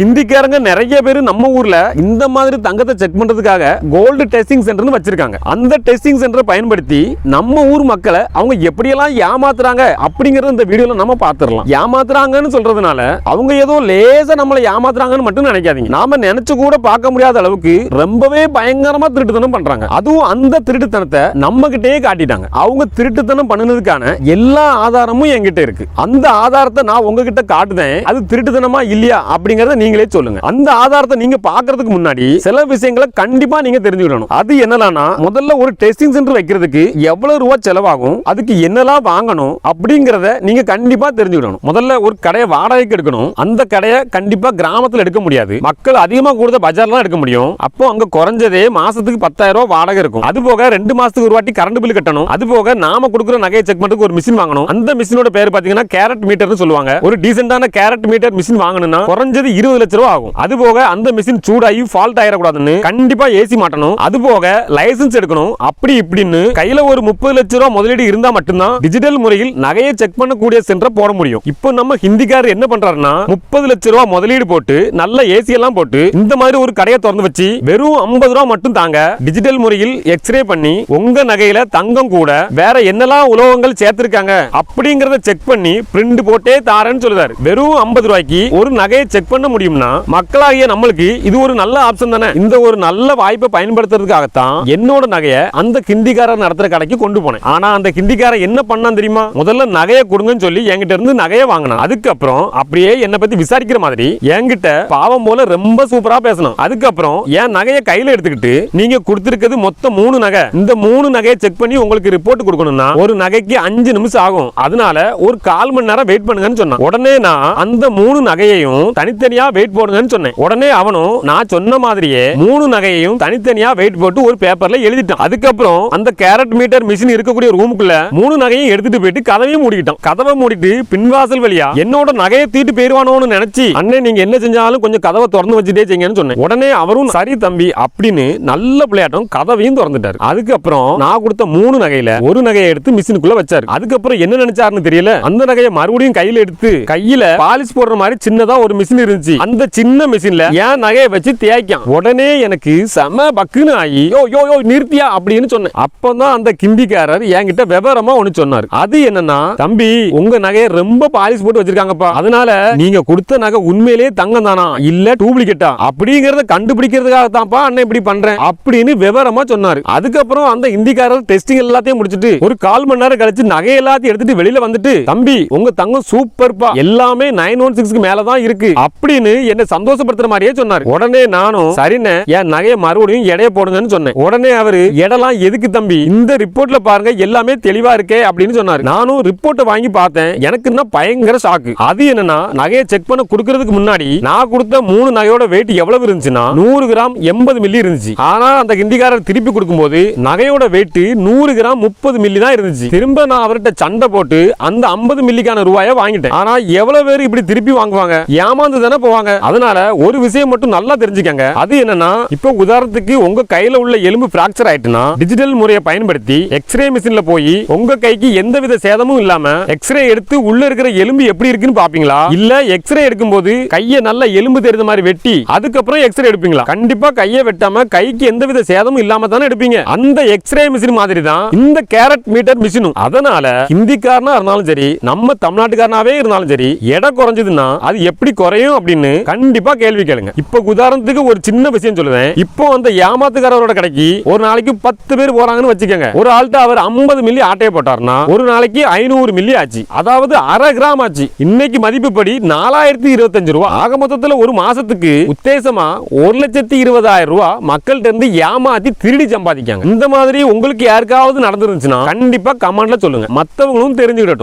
ஹிந்திக்காரங்க நிறைய பேர் நம்ம ஊர்ல இந்த மாதிரி தங்கத்தை செக் பண்றதுக்காக கோல்டு டெஸ்டிங் சென்டர்னு வச்சிருக்காங்க. அந்த டெஸ்டிங் சென்டரை பயன்படுத்தி நம்ம ஊர் மக்களை அவங்க எப்படியெல்லாம் ஏமாத்துறாங்க அப்படிங்கறத இந்த வீடியோல நம்ம பார்த்துடலாம். ஏமாத்துறாங்கன்னு சொல்றதுனால அவங்க ஏதோ லேசா நம்மளை ஏமாத்துறாங்கன்னு மட்டும் நினைக்காதீங்க. நாம நினைச்சு கூட பார்க்க முடியாத அளவுக்கு ரொம்பவே பயங்கரமா திருட்டுத்தனம் பண்றாங்க. அதுவும் அந்த திருட்டுத்தனத்தை நம்ம கிட்டே காட்டிட்டாங்க. அவங்க திருட்டுத்தனம் பண்ணுனதுக்கான எல்லா ஆதாரமும் என்கிட்ட இருக்கு. அந்த ஆதாரத்தை நான் உங்ககிட்ட காட்டுதேன். அது திருட்டுத்தனமா இல்லையா அப்படிங்கறத நீங்களே சொல்லுங்க. அந்த ஆதாரத்தை நீங்க பாக்குறதுக்கு முன்னாடி சில விஷயங்களை கண்டிப்பா நீங்க தெரிஞ்சுக்கணும் அது என்னலாம்னா முதல்ல ஒரு டெஸ்டிங் சென்டர் வைக்கிறதுக்கு எவ்வளவு ரூபா செலவாகும் அதுக்கு என்னெல்லாம் வாங்கணும் அப்படிங்கறத நீங்க கண்டிப்பா தெரிஞ்சுக்கணும் முதல்ல ஒரு கடையை வாடகைக்கு எடுக்கணும். அந்த கடையை கண்டிப்பா கிராமத்துல எடுக்க முடியாது. மக்கள் அதிகமா கூடுத பஜார்லாம் எடுக்க முடியும். அப்போ அங்க குறைஞ்சதே மாசத்துக்கு பத்தாயிரம் ரூபாய் வாடகை இருக்கும். அது போக ரெண்டு மாசத்துக்கு ஒரு வாட்டி கரண்ட் பில் கட்டணும். அது போக நாம கொடுக்குற நகையை செக் பண்றதுக்கு ஒரு மிஷின் வாங்கணும். அந்த மிஷினோட பேர் பாத்தீங்கன்னா கேரட் மீட்டர்னு சொல்லுவாங்க. ஒரு டீசென்டான கேரட் மீட்டர் மிஷின் வாங்கணும்னா குறைஞ்சது இருபது லட்ச ரூபா ஆகும். அது போக அந்த மிஷின் சூடாகி ஃபால்ட் ஆயிடக்கூடாதுன்னு கண்டிப்பா ஏசி மாட்டணும். அது போக லைசன்ஸ் எடுக்கணும். அப்படி இப்படின்னு கையில ஒரு முப்பது லட்ச ரூபா முதலீடு இருந்தா மட்டும்தான் டிஜிட்டல் முறையில் நகையை செக் பண்ணக்கூடிய சென்டரை போட முடியும். இப்போ நம்ம ஹிந்திக்காரர் என்ன பண்றாருன்னா முப்பது லட்ச ரூபா முதலீடு போட்டு நல்ல ஏசி எல்லாம் போட்டு இந்த மாதிரி ஒரு கடையை திறந்து வச்சு வெறும் ஐம்பது ரூபா மட்டும் தாங்க டிஜிட்டல் முறையில் எக்ஸ்ரே பண்ணி உங்க நகையில தங்கம் கூட வேற என்னெல்லாம் உலோகங்கள் சேர்த்திருக்காங்க அப்படிங்கறத செக் பண்ணி பிரிண்ட் போட்டே தாரேன்னு சொல்லுறாரு வெறும் ஐம்பது ரூபாய்க்கு ஒரு நகையை செக் பண்ண முடியும். முடியும்னா மக்களாகிய நம்மளுக்கு இது ஒரு நல்ல ஆப்ஷன் தானே? இந்த ஒரு நல்ல வாய்ப்பை பயன்படுத்துறதுக்காகத்தான் என்னோட நகையை அந்த கிண்டிக்காரர் நடத்துற கடைக்கு கொண்டு போனேன். ஆனா அந்த கிண்டிக்காரன் என்ன பண்ணான் தெரியுமா? முதல்ல நகையை கொடுங்கன்னு சொல்லி என்கிட்ட இருந்து நகையை வாங்கினான். அதுக்கப்புறம் அப்படியே என்னை பத்தி விசாரிக்கிற மாதிரி என்கிட்ட பாவம் போல ரொம்ப சூப்பரா பேசணும் அதுக்கப்புறம் என் நகையை கையில எடுத்துக்கிட்டு நீங்க கொடுத்திருக்கிறது மொத்தம் மூணு நகை. இந்த மூணு நகையை செக் பண்ணி உங்களுக்கு ரிப்போர்ட் கொடுக்கணும்னா ஒரு நகைக்கு அஞ்சு நிமிஷம் ஆகும். அதனால ஒரு கால் மணி நேரம் வெயிட் பண்ணுங்கன்னு சொன்னான். உடனே நான் அந்த மூணு நகையையும் தனித்தனியா வெயிட் போடுங்கன்னு சொன்னேன். உடனே அவனும் நான் சொன்ன மாதிரியே மூணு நகையையும் தனித்தனியா வெயிட் போட்டு ஒரு பேப்பர்ல எழுதிட்டான். அதுக்கப்புறம் அந்த கேரட் மீட்டர் மிஷின் இருக்கக்கூடிய ரூமுக்குள்ள மூணு நகையும் எடுத்துட்டு போயிட்டு கதவையும் மூடிக்கிட்டான். கதவை மூடிட்டு பின்வாசல் வழியா என்னோட நகையை தீட்டு போயிருவானோன்னு நினைச்சு அண்ணன் நீங்க என்ன செஞ்சாலும் கொஞ்சம் கதவை திறந்து வச்சுட்டே செய்யுங்கன்னு சொன்னேன். உடனே அவரும் சரி தம்பி அப்படின்னு நல்ல பிள்ளையாட்டம் கதவையும் திறந்துட்டாரு. அதுக்கப்புறம் நான் கொடுத்த மூணு நகையில ஒரு நகையை எடுத்து மிஷினுக்குள்ள வச்சாரு. அதுக்கப்புறம் என்ன நினைச்சாருன்னு தெரியல. அந்த நகையை மறுபடியும் கையில எடுத்து கையில பாலிஷ் போடுற மாதிரி சின்னதா ஒரு மிஷின் இருந்துச்சு. அந்த சின்ன மிஷின்ல என் நகையை வச்சு தேய்க்கான். உடனே எனக்கு செம பக்குன்னு ஆகி யோ யோ யோ நிறுத்தியா? அப்படின்னு சொன்னேன். அப்பதான் அந்த கிண்டிக்காரர் என்கிட்ட விவரமா ஒண்ணு சொன்னாரு. அது என்னன்னா தம்பி உங்க நகையை ரொம்ப பாலிஷ் போட்டு வச்சிருக்காங்கப்பா. அதனால நீங்க கொடுத்த நகை உண்மையிலேயே தங்கம் தானா? இல்ல டூப்ளிகேட்டா அப்படிங்கறத கண்டுபிடிக்கிறதுக்காக தான்ப்பா அண்ணன் இப்படி பண்றேன் அப்படின்னு விவரமா சொன்னாரு. அதுக்கப்புறம் அந்த இந்திக்காரர் டெஸ்டிங் எல்லாத்தையும் முடிச்சிட்டு ஒரு கால் மணி நேரம் கழிச்சு நகை எல்லாத்தையும் எடுத்துட்டு வெளியில வந்துட்டு தம்பி உங்க தங்கம் சூப்பர்ப்பா எல்லாமே நைன் ஒன் சிக்ஸ்க்கு மேலதான் இருக்கு. அப்படின்னு என்ன சந்தோஷப்படுத்துற மாதிரியே சொன்னாரு. உடனே நானும் சரிண்ணே என் நகையை மறுபடியும் எடைய போடுங்கன்னு சொன்னேன். உடனே அவரு எடலாம் எதுக்கு தம்பி? இந்த ரிப்போர்ட்ல பாருங்க எல்லாமே தெளிவா இருக்கே அப்படின்னு சொன்னாரு. நானும் ரிப்போர்ட்டை வாங்கி பார்த்தேன். எனக்கு என்ன பயங்கர ஷாக்கு அது என்னன்னா நகையை செக் பண்ண கொடுக்கறதுக்கு முன்னாடி நான் கொடுத்த மூணு நகையோட வெயிட் எவ்வளவு இருந்துச்சுன்னா நூறு கிராம் எண்பது மில்லி இருந்துச்சு. ஆனா அந்த ஹிந்திக்காரர் திருப்பி கொடுக்கும்போது நகையோட வெயிட் நூறு கிராம் முப்பது மில்லி தான் இருந்துச்சு. திரும்ப நான் அவர்கிட்ட சண்டை போட்டு அந்த ஐம்பது மில்லிக்கான ரூபாயை வாங்கிட்டேன். ஆனா எவ்வளவு பேர் இப்படி திருப்பி வாங்குவாங்க? ஏமாந்து தானே போவாங்க? அதனால ஒரு விஷயம் மட்டும் நல்லா தெரிஞ்சுக்கங்க. அது என்னன்னா இப்போ உதாரணத்துக்கு உங்க கையில உள்ள எலும்பு பிராக்சர் ஆயிட்டுனா டிஜிட்டல் முறையை பயன்படுத்தி எக்ஸ்ரே மிஷின்ல போய் உங்க கைக்கு எந்தவித சேதமும் இல்லாம எக்ஸ்ரே எடுத்து உள்ள இருக்கிற எலும்பு எப்படி இருக்குன்னு பாப்பீங்களா? இல்ல எக்ஸ்ரே எடுக்கும்போது கையை நல்லா எலும்பு தெரிந்த மாதிரி வெட்டி அதுக்கப்புறம் எக்ஸ்ரே எடுப்பீங்களா? கண்டிப்பா கையை வெட்டாம கைக்கு எந்தவித சேதமும் இல்லாம தானே எடுப்பீங்க. அந்த எக்ஸ்ரே மிஷின் மாதிரி தான் இந்த கேரட் மீட்டர் மிஷினும் அதனால ஹிந்திக்காரனா இருந்தாலும் சரி நம்ம தமிழ்நாட்டுக்காரனாவே இருந்தாலும் சரி எடை குறைஞ்சதுன்னா அது எப்படி குறையும் அப்படின்னு கண்டிப்பா கேள்வி கேளுங்க. இப்போ உதாரணத்துக்கு ஒரு சின்ன விஷயம் சொல்லுவேன். இப்போ அந்த ஏமாத்துக்காரரோட கடைக்கு ஒரு நாளைக்கு பத்து பேர் போறாங்கன்னு வச்சுக்கோங்க. ஒரு ஆள்கிட்ட அவர் 50 மில்லி ஆட்டையை போட்டார்னா ஒரு நாளைக்கு ஐநூறு மில்லி ஆச்சு. அதாவது அரை கிராம் ஆச்சு. இன்னைக்கு மதிப்புப்படி நாலாயிரத்தி இருபத்தஞ்சு ரூபா. ஆக மொத்தத்துல ஒரு மாசத்துக்கு உத்தேசமா ஒரு லட்சத்தி இருபதாயிரம் ரூபா மக்கள்கிட்ட இருந்து ஏமாத்தி திருடி சம்பாதிக்காங்க. இந்த மாதிரி உங்களுக்கு யாருக்காவது நடந்துருந்துச்சுன்னா கண்டிப்பா கமெண்ட்ல சொல்லுங்க. மத்தவங்களும் தெரிஞ்சுக்கிட்டட்டும்